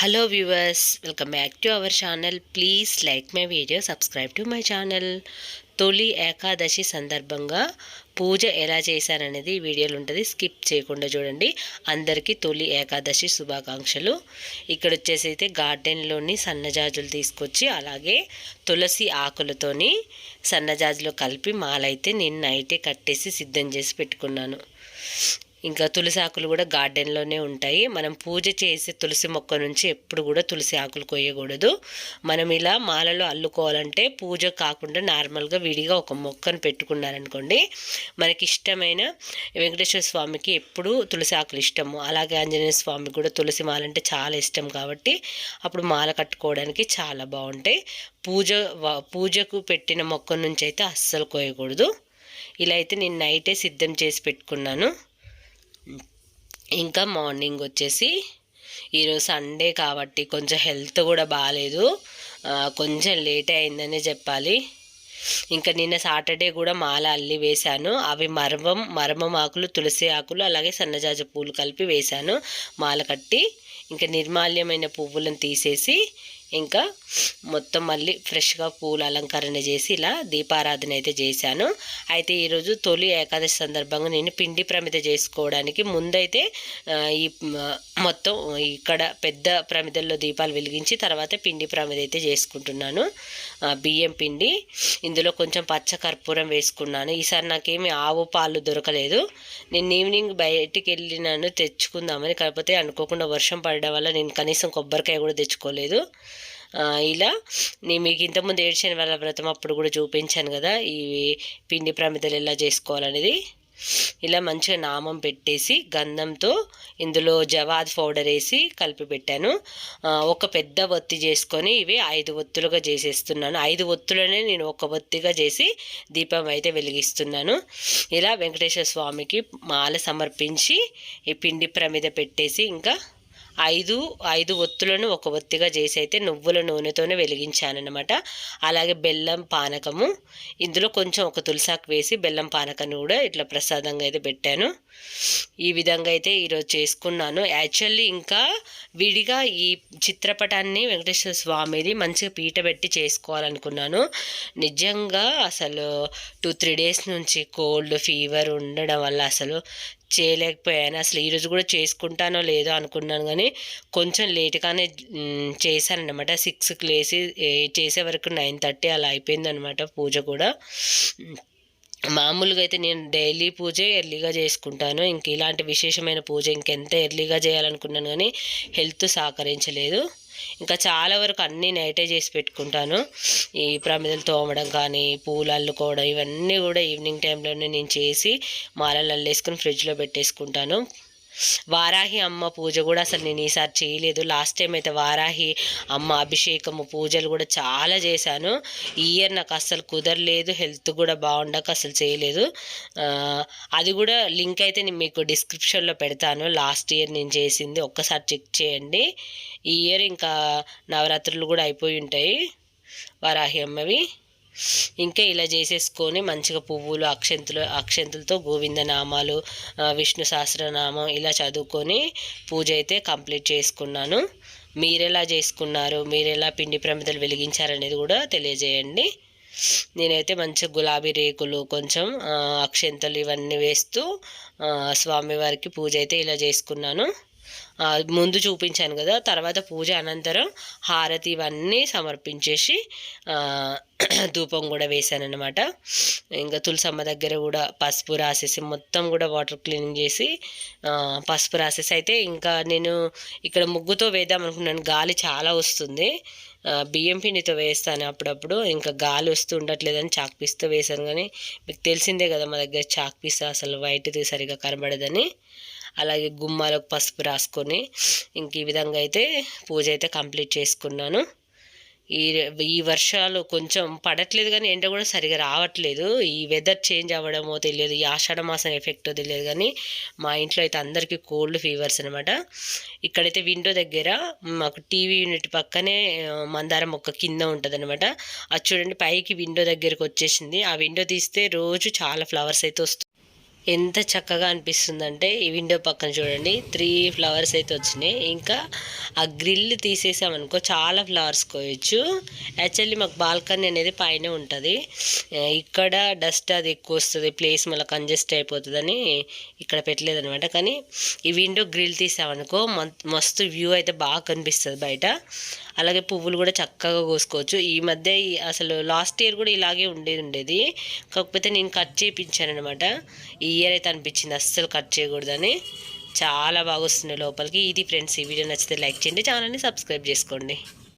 Hello viewers welcome back to our channel please like my video subscribe to my channel Toli Ekadashi సందర్భంగా పూజ ఎలా చేశాననేది ఈ వీడియోలో ఉంటుంది. Skip చేయకుండా చూడండి. అందరికీ తొలి ఏకాదశి శుభాకాంక్షలు. ఇక్కడ వచ్చేసి అయితే గార్డెన్లోని సన్నజాజులు తీసుకొచ్చి అలాగే తులసి ఆకులతోని సన్నజాజులు కలిపి మాలైతే నేను నైటే కట్టేసి సిద్ధం చేసి పెట్టుకున్నాను. ఇంకా తులసి ఆకులు కూడా గార్డెన్లోనే ఉంటాయి. మనం పూజ చేసే తులసి మొక్క నుంచి ఎప్పుడు కూడా తులసి ఆకులు కొయ్యకూడదు. మనం ఇలా మాలలో అల్లుకోవాలంటే పూజ కాకుండా నార్మల్గా విడిగా ఒక మొక్కను పెట్టుకున్నారనుకోండి మనకి ఇష్టమైన వెంకటేశ్వర స్వామికి ఎప్పుడు తులసి ఆకులు ఇష్టము. అలాగే ఆంజనేయ స్వామికి కూడా తులసి మాల అంటే చాలా ఇష్టం కాబట్టి అప్పుడు మాల కట్టుకోవడానికి చాలా బాగుంటాయి. పూజ పూజకు పెట్టిన మొక్క నుంచి అయితే అస్సలు కోయకూడదు ఇలా అయితే నేను నైటే సిద్ధం చేసి పెట్టుకున్నాను. ఇంకా మార్నింగ్ వచ్చేసి ఈరోజు సండే కాబట్టి కొంచెం హెల్త్ కూడా బాగాలేదు. కొంచెం లేట్ అయిందనే చెప్పాలి. ఇంకా నిన్న సాటర్డే కూడా మాల అల్లి వేశాను. అవి మరమం మరమం ఆకులు తులసి ఆకులు అలాగే సన్నజాజ పూలు కలిపి వేశాను మాల కట్టి. ఇంకా నిర్మాల్యమైన పువ్వులను తీసేసి ఇంకా మొత్తం మళ్ళీ ఫ్రెష్గా పూల అలంకరణ చేసి ఇలా దీపారాధన అయితే చేశాను. అయితే ఈరోజు తొలి ఏకాదశి సందర్భంగా నేను పిండి ప్రమిద చేసుకోవడానికి ముందైతే ఈ మొత్తం ఇక్కడ పెద్ద ప్రమిదల్లో దీపాలు వెలిగించి తర్వాత పిండి ప్రమిద అయితే చేసుకుంటున్నాను. బియ్యం పిండి ఇందులో కొంచెం పచ్చ కర్పూరం వేసుకున్నాను. ఈసారి నాకేమి ఆవు పాలు దొరకలేదు. నేను ఈవినింగ్ బయటికి వెళ్ళినాను తెచ్చుకుందామని కాకపోతే అనుకోకుండా వర్షం పడడం వల్ల నేను కనీసం కొబ్బరికాయ కూడా తెచ్చుకోలేదు. ఇలా నేను మీకు ఇంతకుముందు ఏడ్చిన వాళ్ళ వ్రతం అప్పుడు కూడా చూపించాను కదా ఈ పిండి ప్రమిదలు ఎలా చేసుకోవాలనేది. ఇలా మంచిగా నామం పెట్టేసి గంధంతో ఇందులో జవాద్ పౌడర్ వేసి కలిపి పెట్టాను. ఒక పెద్ద ఒత్తి చేసుకొని ఇవి ఐదు ఒత్తులుగా చేసేస్తున్నాను. ఐదు ఒత్తులనే నేను ఒక ఒత్తిగా చేసి దీపం అయితే వెలిగిస్తున్నాను. ఇలా వెంకటేశ్వర స్వామికి మాల సమర్పించి ఈ పిండి ప్రమిద పెట్టేసి ఇంకా ఐదు ఐదు ఒత్తులను ఒక ఒత్తిగా చేసి అయితే నువ్వుల నూనెతోనే వెలిగించానమాట అలాగే బెల్లం పానకము. ఇందులో కొంచెం ఒక తులసాకు వేసి బెల్లం పానకాన్ని కూడా ఇట్లా ప్రసాదంగా అయితే పెట్టాను. ఈ విధంగా అయితే ఈరోజు చేసుకున్నాను. యాక్చువల్లీ ఇంకా విడిగా ఈ చిత్రపటాన్ని వెంకటేశ్వర స్వామిది మంచిగా పీట పెట్టి చేసుకోవాలనుకున్నాను. నిజంగా అసలు టూ త్రీ డేస్ నుంచి కోల్డ్ ఫీవర్ ఉండడం వల్ల అసలు చేయలేకపోయాను. అసలు ఈరోజు కూడా చేసుకుంటానో లేదో అనుకున్నాను కానీ కొంచెం లేట్గానే చేశానమాట సిక్స్కి లేచి చేసే వరకు నైన్ థర్టీ అలా అయిపోయిందనమాట పూజ కూడా. మామూలుగా అయితే నేను డైలీ పూజ ఎర్లీగా చేసుకుంటాను. ఇంక ఇలాంటి విశేషమైన పూజ ఇంకెంత ఎర్లీగా చేయాలనుకున్నాను కానీ హెల్త్ సహకరించలేదు. ఇంకా చాలా వరకు అన్నీ నైటే చేసి పెట్టుకుంటాను. ఈ ప్రమిదలు తోమడం కానీ పూలు అల్లుకోవడం ఇవన్నీ కూడా ఈవినింగ్ టైంలోనే నేను చేసి మాలలు అల్లేసుకుని ఫ్రిడ్జ్లో పెట్టేసుకుంటాను. వారాహి అమ్మ పూజ కూడా అసలు నేను ఈసారి చేయలేదు. లాస్ట్ టైం అయితే వారాహి అమ్మ అభిషేకము పూజలు కూడా చాలా చేశాను. ఈ ఇయర్ నాకు అసలు కుదరలేదు. హెల్త్ కూడా బాగుండక అసలు చేయలేదు. అది కూడా లింక్ అయితే నేను మీకు డిస్క్రిప్షన్లో పెడతాను. లాస్ట్ ఇయర్ నేను చేసింది. ఒక్కసారి చెక్ చేయండి. ఈ ఇయర్ ఇంకా నవరాత్రులు కూడా అయిపోయి ఉంటాయి. వారాహి అమ్మవి. ఇంకా ఇలా చేసేసుకొని మంచిగా పువ్వులు అక్షంతులు అక్షంతులతో గోవింద నామాలు విష్ణు సహస్రనామం ఇలా చదువుకొని పూజ అయితే కంప్లీట్ చేసుకున్నాను. మీరెలా చేసుకున్నారు? మీరెలా పిండి ప్రమిదలు వెలిగించారనేది కూడా తెలియజేయండి. నేనైతే మంచిగా గులాబీ రేకులు కొంచెం అక్షంతలు ఇవన్నీ వేస్తూ స్వామివారికి పూజ అయితే ఇలా చేసుకున్నాను. ముందు చూపించాను కదా తర్వాత పూజ అనంతరం హారతి ఇవన్నీ సమర్పించేసి ధూపం కూడా వేశానమాట ఇంకా తులసమ్మ దగ్గర కూడా పసుపు రాసేసి మొత్తం కూడా వాటర్ క్లీనింగ్ చేసి పసుపు రాసేసి. అయితే ఇంకా నేను ఇక్కడ ముగ్గుతో వేద్దాం అనుకున్నాను. గాలి చాలా వస్తుంది. బియ్యం పిండితో వేస్తాను అప్పుడప్పుడు. ఇంకా గాలి వస్తూ ఉండట్లేదని చాక్ పీస్తో వేశాను. కానీ మీకు తెలిసిందే కదా మా దగ్గర చాక్ పీస్ అసలు వైట్ది సరిగా కనబడదని. అలాగే గుమ్మాలకు పసుపు రాసుకొని ఇంక ఈ విధంగా అయితే పూజ అయితే కంప్లీట్ చేసుకున్నాను. ఈ ఈ వర్షాలు కొంచెం పడట్లేదు కానీ ఎండ కూడా సరిగా రావట్లేదు. ఈ వెదర్ చేంజ్ అవ్వడమో తెలియదు ఈ ఆషాఢ మాసం ఎఫెక్టో తెలియదు కానీ మా ఇంట్లో అయితే అందరికీ కోల్డ్ ఫీవర్స్ అనమాట ఇక్కడైతే విండో దగ్గర మాకు టీవీ యూనిట్ పక్కనే మందారం మొక్క కింద ఉంటుంది అనమాట అది చూడండి పైకి విండో దగ్గరికి వచ్చేసింది. ఆ విండో తీస్తే రోజు చాలా ఫ్లవర్స్ అయితే వస్తుంది ఎంత చక్కగా అనిపిస్తుందంటే ఈ విండో పక్కన చూడండి. త్రీ ఫ్లవర్స్ అయితే వచ్చినాయి. ఇంకా ఆ గ్రిల్ తీసేసామనుకో చాలా ఫ్లవర్స్ కోయచ్చు. యాక్చువల్లీ మాకు బాల్కనీ అనేది పైన ఉంటుంది. ఇక్కడ డస్ట్ అది ఎక్కువ వస్తుంది ప్లేస్ మళ్ళీ కంజెస్ట్ అయిపోతుందని ఇక్కడ పెట్టలేదు అనమాట కానీ ఈ విండో గ్రిల్ తీసామనుకో మస్తు వ్యూ అయితే బాగా కనిపిస్తుంది బయట. అలాగే పువ్వులు కూడా చక్కగా కోసుకోవచ్చు. ఈ మధ్య అసలు లాస్ట్ ఇయర్ కూడా ఇలాగే ఉండేది ఉండేది. కాకపోతే నేను కట్ చేయించాను అనమాట ఈ ఇయర్ అయితే అనిపించింది. అస్సలు కట్ చేయకూడదని. చాలా బాగా వస్తుంది లోపలికి. ఇది ఫ్రెండ్స్ ఈ వీడియో నచ్చితే లైక్ చేయండి. ఛానల్ని సబ్స్క్రైబ్ చేసుకోండి.